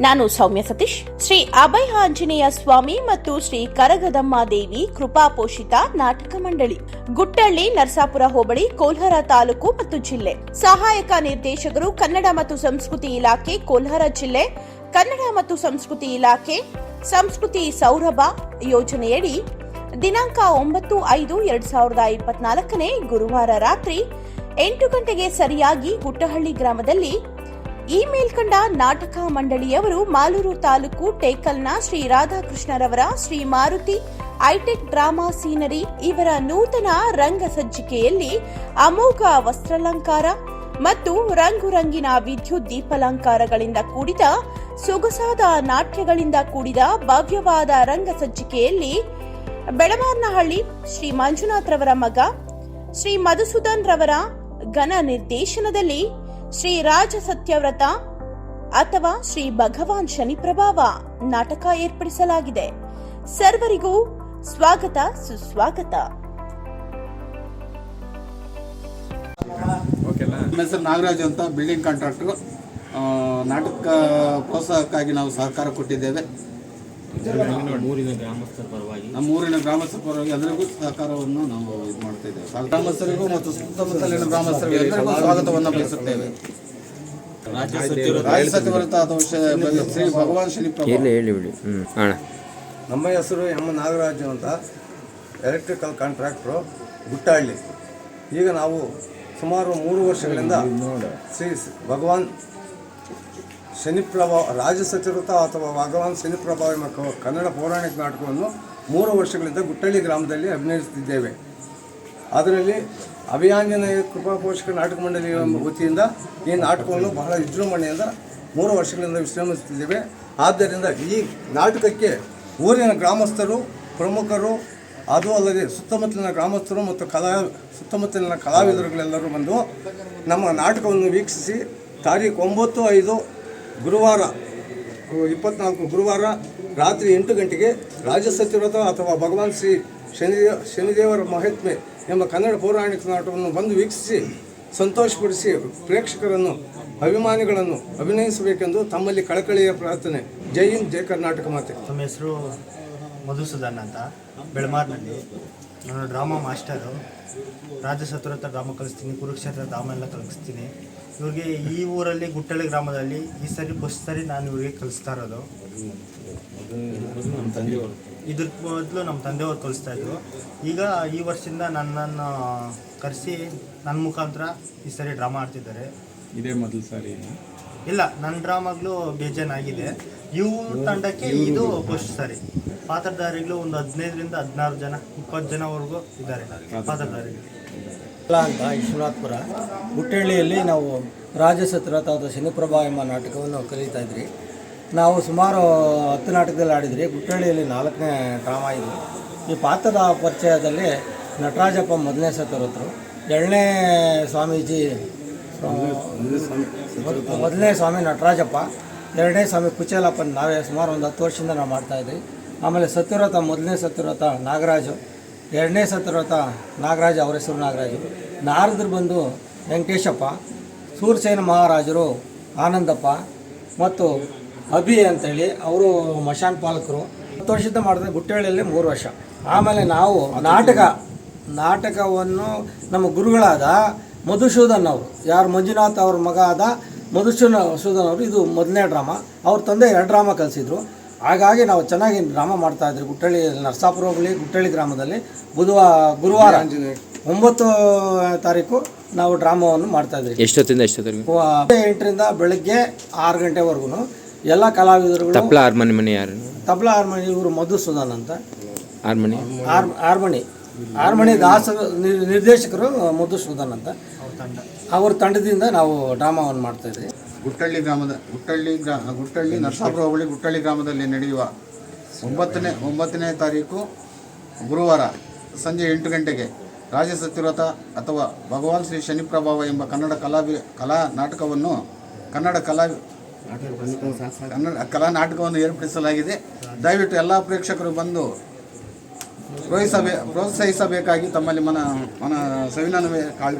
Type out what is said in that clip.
ನಾನು ಸೌಮ್ಯ ಸತೀಶ್. ಶ್ರೀ ಅಭಯ ಆಂಜನೇಯ ಸ್ವಾಮಿ ಮತ್ತು ಶ್ರೀ ಕರಗದಮ್ಮ ದೇವಿ ಕೃಪಾಪೋಷಿತ ನಾಟಕ ಮಂಡಳಿ. ಗುಟ್ಟಳ್ಳಿ, ನರಸಾಪುರ ಹೋಬಳಿ, ಕೋಲ್ಹಾರ ತಾಲೂಕು ಮತ್ತು ಜಿಲ್ಲೆ. ಸಹಾಯಕ ನಿರ್ದೇಶಕರು ಕನ್ನಡ ಮತ್ತು ಸಂಸ್ಕೃತಿ ಇಲಾಖೆ, ಕೋಲ್ಹಾರ ಜಿಲ್ಲೆ. ಕನ್ನಡ ಮತ್ತು ಸಂಸ್ಕೃತಿ ಇಲಾಖೆ, ಸಂಸ್ಕೃತಿ ಸೌರಭ ಯೋಜನೆಯಡಿ ದಿನಾಂಕ ಒಂಬತ್ತು ಐದು ಎರಡ್ ಸಾವಿರದ ಇಪ್ಪತ್ನಾಲ್ಕನೇ ಗುರುವಾರ ರಾತ್ರಿ ಎಂಟು ಗಂಟೆಗೆ ಸರಿಯಾಗಿ ಗುಟ್ಟಹಳ್ಳಿ ಗ್ರಾಮದಲ್ಲಿ ಈ ಮೇಲ್ಕಂಡ ನಾಟಕ ಮಂಡಳಿಯವರು ಮಾಲೂರು ತಾಲೂಕು ಟೇಕಲ್ನ Shri ರಾಧಾಕೃಷ್ಣರವರ Shri Maruti hitech drama scenery ಇವರ ನೂತನ ರಂಗ ಸಜ್ಜಿಕೆಯಲ್ಲಿ ಅಮೋಘ ವಸ್ತ್ರಾಲಂಕಾರ ಮತ್ತು ರಂಗುರಂಗಿನ ವಿದ್ಯುತ್ ದೀಪಾಲಂಕಾರಗಳಿಂದ ಕೂಡಿದ ಸೊಗಸಾದ ನಾಟ್ಯಗಳಿಂದ ಕೂಡಿದ ಭವ್ಯವಾದ ರಂಗ ಸಜ್ಜಿಕೆಯಲ್ಲಿ ಬೆಳಮಾರ್ನಹಳ್ಳಿ ಶ್ರೀ ಮಂಜುನಾಥ್ ರವರ ಮಗ, ಶ್ರೀ ಮಧುಸೂದನ್ ರವರ ಘನ ನಿರ್ದೇಶನದಲ್ಲಿ ಶ್ರೀ ರಾಜ ಸತ್ಯವ್ರತ ಅಥವಾ ಶ್ರೀ ಭಗವಾನ್ ಶನಿ ಪ್ರಭಾವ ನಾಟಕ ಏರ್ಪಡಿಸಲಾಗಿದೆ. ಸರ್ವರಿಗೂ ಸ್ವಾಗತ ಸುಸ್ವಾಗತ. ನಮ್ಮ ಹೆಸರು ನಾಗರಾಜ್ ಅಂತ ಬಿಲ್ಡಿಂಗ್ ಕಾಂಟ್ರಾಕ್ಟರ್ ನಾಟಕ ಪ್ರೋತ್ಸಾಹಕ್ಕಾಗಿ ನಾವು ಸಹಕಾರ ಕೊಟ್ಟಿದ್ದೇವೆ. ಮೂರಿನ ಗ್ರಾಮಸ್ಥರ ಪರವಾಗಿ ನಮ್ಮ ಊರಿನ ಗ್ರಾಮಸ್ಥರ ಪರವಾಗಿ ಎಲ್ಲರಿಗೂ ಸಹಕಾರವನ್ನು ನಾವು ಇದು ಮಾಡ್ತಾ ಇದ್ದೇವೆ. ಗ್ರಾಮಸ್ಥರಿಗೂ ಮತ್ತು ಸುತ್ತಮುತ್ತಲಿನ ಗ್ರಾಮಸ್ಥರಿಗೂ ಎಲ್ಲರಿಗೂ ಸ್ವಾಗತವನ್ನು ಬಯಸುತ್ತೇವೆ. ರಾಜ್ಯ ಸಚಿವರು ರಾಜ್ಯ ಸಚಿವರತ ಅಥವಾ ಶ- ಶ್ರೀ ಭಗವಾನ್ ಶ್ರೀ ಪ್ರಭು ಹೇಳಿ ಹೇಳಿ ಬಿಡಿ. ಹ್ಞೂ ನಮ್ಮ ಹೆಸರು ಎಂ ನಾಗರಾಜು ಅಂತ. ಎಲೆಕ್ಟ್ರಿಕಲ್ ಕಾಂಟ್ರಾಕ್ಟ್ರು ಗುಟ್ಟಹಳ್ಳಿ ಈಗ ನಾವು ಸುಮಾರು ಮೂರು ವರ್ಷಗಳಿಂದ ಶ್ರೀ ಭಗವಾನ್ ಶನಿಪ್ರಭಾವ ರಾಜ ಸಚರಿತ ಅಥವಾ ವಾಗವಾನ್ ಶನಿಪ್ರಭಾವ ಎಂಬ ಕನ್ನಡ ಪೌರಾಣಿಕ ನಾಟಕವನ್ನು ಮೂರು ವರ್ಷಗಳಿಂದ ಗುಟ್ಟಳ್ಳಿ ಗ್ರಾಮದಲ್ಲಿ ಅಭಿನಯಿಸುತ್ತಿದ್ದೇವೆ. ಅದರಲ್ಲಿ ಅಭಿಯಾಂಜನೇಯ ಕೃಪಾ ಪೋಷಕ ನಾಟಕ ಮಂಡಳಿ ಎಂಬ ವತಿಯಿಂದ ಈ ನಾಟಕವನ್ನು ಬಹಳ ವಿಜೃಂಭಣೆಯಿಂದ ಮೂರು ವರ್ಷಗಳಿಂದ ವಿಶ್ರಮಿಸುತ್ತಿದ್ದೇವೆ. ಆದ್ದರಿಂದ ಈ ನಾಟಕಕ್ಕೆ ಊರಿನ ಗ್ರಾಮಸ್ಥರು, ಪ್ರಮುಖರು, ಅದು ಅಲ್ಲದೆ ಸುತ್ತಮುತ್ತಲಿನ ಗ್ರಾಮಸ್ಥರು ಮತ್ತು ಕಲಾ, ಸುತ್ತಮುತ್ತಲಿನ ಕಲಾವಿದರುಗಳೆಲ್ಲರೂ ಬಂದು ನಮ್ಮ ನಾಟಕವನ್ನು ವೀಕ್ಷಿಸಿ ತಾರೀಖು ಒಂಬತ್ತು ಐದು ಗುರುವಾರ ಇಪ್ಪತ್ನಾಲ್ಕು ಗುರುವಾರ ರಾತ್ರಿ ಎಂಟು ಗಂಟೆಗೆ ರಾಜ ಸತ್ಯವ್ರತ ಅಥವಾ ಭಗವಾನ್ ಶ್ರೀ ಶನಿದೇವ ಶನಿದೇವರ ಮಹಾತ್ಮೆ ಎಂಬ ಕನ್ನಡ ಪೌರಾಣಿಕ ನಾಟಕವನ್ನು ಬಂದು ವೀಕ್ಷಿಸಿ ಸಂತೋಷಪಡಿಸಿ ಪ್ರೇಕ್ಷಕರನ್ನು, ಅಭಿಮಾನಿಗಳನ್ನು ಅಭಿನಯಿಸಬೇಕೆಂದು ತಮ್ಮಲ್ಲಿ ಕಳಕಳಿಯ ಪ್ರಾರ್ಥನೆ. ಜೈ ಹಿಂದ್, ಜೈ ಕರ್ನಾಟಕ ಮಾತೆ. ನಮ್ಮ ಹೆಸರು ಮಧುಸೂದನ್ ಅಂತ. ಬೆಳಮಾರ್ನಲ್ಲಿ. ನಾನು ಡ್ರಾಮಾ ಮಾಸ್ಟರು. ರಾಜಸತ್ವರಥ ಡ್ರಾಮಾ ಕಲಿಸ್ತೀನಿ, ಕುರುಕ್ಷೇತ್ರ ಡ್ರಾಮಾ ಎಲ್ಲ ಕಲಿಸ್ತೀನಿ. ಇವ್ರಿಗೆ ಈ ಊರಲ್ಲಿ ಗುಟ್ಟಳ್ಳಿ ಗ್ರಾಮದಲ್ಲಿ ಈ ಸರಿ ಬಸ್ ಸರಿ ನಾನು ಇವ್ರಿಗೆ ಕಲಿಸ್ತಾ ಇರೋದು. ಇದ್ರ ಮೊದಲು ನಮ್ಮ ತಂದೆಯವರು ಕಲಿಸ್ತಾ ಇದ್ರು. ಈಗ ಈ ವರ್ಷದಿಂದ ನನ್ನನ್ನು ಕರೆಸಿ ನನ್ನ ಮುಖಾಂತರ ಈ ಸರಿ ಡ್ರಾಮಾ ಆಡ್ತಿದ್ದಾರೆ. ಇದೇ ಮೊದಲು ಸಾರಿ ಇಲ್ಲ ನನ್ನ ಡ್ರಾಮಾಗ್ಲೂ ಬೇಜಾನಾಗಿದೆ ಇವ್ರ ತಂಡಕ್ಕೆ ಇದು ಫಸ್ಟ್ ಸರಿ. ಪಾತ್ರಧಾರಿಗಳು ಒಂದು ಹದಿನೈದರಿಂದ ಹದಿನಾರು ಜನ ಇಪ್ಪತ್ತು ಜನವರೆಗೂ ಇದ್ದಾರೆ. ಪಾತ್ರಧಾರಿಗಳು. ಅಂತ ವಿಶ್ವನಾಥ್ಪುರ ಗುಟ್ಟಳ್ಳಿಯಲ್ಲಿ ನಾವು ರಾಜಸತ್ರ ಅಥವಾ ಶನಿಪ್ರಭಾ ಎಂಬ ನಾಟಕವನ್ನು ಕಲಿತಾ ಇದ್ರಿ. ನಾವು ಸುಮಾರು ಹತ್ತು ನಾಟಕದಲ್ಲಿ ಆಡಿದ್ರಿ. ಗುಟ್ಟಳ್ಳಿಯಲ್ಲಿ ನಾಲ್ಕನೇ ಡ್ರಾಮಾ ಇದು. ಈ ಪಾತ್ರದ ಪರಿಚಯದಲ್ಲಿ ನಟರಾಜಪ್ಪ ಮೊದಲನೇ ಸತ್ತರತ್ರು. ಎರಡನೇ ಸ್ವಾಮೀಜಿ ಮೊದಲನೇ ಸ್ವಾಮಿ ನಟರಾಜಪ್ಪ, ಎರಡನೇ ಸ್ವಾಮಿ ಕುಚೇಲಪ್ಪನ ನಾವೇ ಸುಮಾರು ಒಂದು ಹತ್ತು ವರ್ಷದಿಂದ ನಾವು ಮಾಡ್ತಾಯಿದ್ವಿ ಆಮೇಲೆ ಸತ್ಯವ್ರತ ಮೊದಲನೇ ಸತ್ಯವ್ರತ ನಾಗರಾಜು ಎರಡನೇ ಸತ್ರವತ ನಾಗರಾಜ, ಅವರ ಹೆಸರು ನಾಗರಾಜರು ನಾರದರು ಬಂದು ವೆಂಕಟೇಶಪ್ಪ ಸೂರ್ಸೇನ ಮಹಾರಾಜರು, ಆನಂದಪ್ಪ ಮತ್ತು ಅಭಿ ಅಂತೇಳಿ ಅವರು ಮಶಾನ್ ಪಾಲಕರು. ಹತ್ತು ವರ್ಷದ ಮಾಡಿದ್ರೆ ಗುಟ್ಟಳ್ಳಿಯಲ್ಲಿ ಮೂರು ವರ್ಷ. ಆಮೇಲೆ ನಾವು ನಾಟಕ, ನಾಟಕವನ್ನು ನಮ್ಮ ಗುರುಗಳಾದ ಮಧುಸೂದನ್ ಅವರು. ಯಾರು? ಮಂಜುನಾಥ್ ಅವ್ರ ಮಗ ಆದ ಮಧುಸೂದನ್, ಸೂದನ್ ಅವರು. ಇದು ಮೊದಲನೇ ಡ್ರಾಮಾ. ಅವ್ರ ತಂದೆ ಎರಡು ಡ್ರಾಮಾ ಕಲಿಸಿದ್ರು. ಹಾಗಾಗಿ ನಾವು ಚೆನ್ನಾಗಿ ಡ್ರಾಮಾ ಮಾಡ್ತಾ ಇದ್ರಿ. ಗುಟ್ಟಳ್ಳಿ ನರಸಾಪುರ ಹೋಗ್ಲಿ ಗುಟ್ಟಳ್ಳಿ ಗ್ರಾಮದಲ್ಲಿ ಬುಧವಾರ ಗುರುವಾರ ಒಂಬತ್ತು ತಾರೀಕು ನಾವು ಡ್ರಾಮಾವನ್ನು ಮಾಡ್ತಾ ಇದ್ರಿ. ಎಷ್ಟೊತ್ತಿಂದ ಎಷ್ಟೊತ್ತಿಗೆ ಎಂಟರಿಂದ ಬೆಳಗ್ಗೆ ಆರು ಗಂಟೆವರೆಗೂ ಎಲ್ಲ ಕಲಾವಿದರು ತಬ್ಲಾ ಹಾರ್ಮೋನಿ ಮನೆ ಯಾರು? ತಬಲಾ ಹಾರ್ಮೋನಿ ಇವರು ಮಧುಸೂದನ್ ಅಂತ. ಹಾರ್ಮೋನಿ? ಹಾರ್ಮೋನಿ. ಹಾರ್ಮೋನಿ ದಾಸ ನಿರ್- ನಿರ್ದೇಶಕರು ಮಧುಸೂದನ್ ಅಂತ. ಅವ್ರ ತಂಡದಿಂದ ನಾವು ಡ್ರಾಮಾವನ್ನು ಮಾಡ್ತಾ ಇದ್ವಿ. ಗುಟ್ಟಳ್ಳಿ ಗ್ರಾಮದ ಗುಟ್ಟಳ್ಳಿ ಗ್ರಾ ಗುಟ್ಟಳ್ಳಿ ನರಸಾಪುರ ಹೋಬಳಿ ಗುಟ್ಟಳ್ಳಿ ಗ್ರಾಮದಲ್ಲಿ ನಡೆಯುವ ಒಂಬತ್ತನೇ ಒಂಬತ್ತನೇ ತಾರೀಕು ಗುರುವಾರ ಸಂಜೆ ಎಂಟು ಗಂಟೆಗೆ ರಾಜ ಸತ್ಯವ್ರತ ಅಥವಾ ಭಗವಾನ್ ಶ್ರೀ ಶನಿ ಪ್ರಭಾವ ಎಂಬ ಕನ್ನಡ ಕಲಾ ಕಲಾ ನಾಟಕವನ್ನು ಕನ್ನಡ ಕಲಾ ಕನ್ನಡ ಕಲಾ ನಾಟಕವನ್ನು ಏರ್ಪಡಿಸಲಾಗಿದೆ. ದಯವಿಟ್ಟು ಎಲ್ಲ ಪ್ರೇಕ್ಷಕರು ಬಂದು ಪ್ರೋತ್ಸಾಹಿಸಬೇ ಪ್ರೋತ್ಸಾಹಿಸಬೇಕಾಗಿ ತಮ್ಮಲ್ಲಿ ಮನ ಮನ ಸವಿನನುವೆ ಕಾಳ್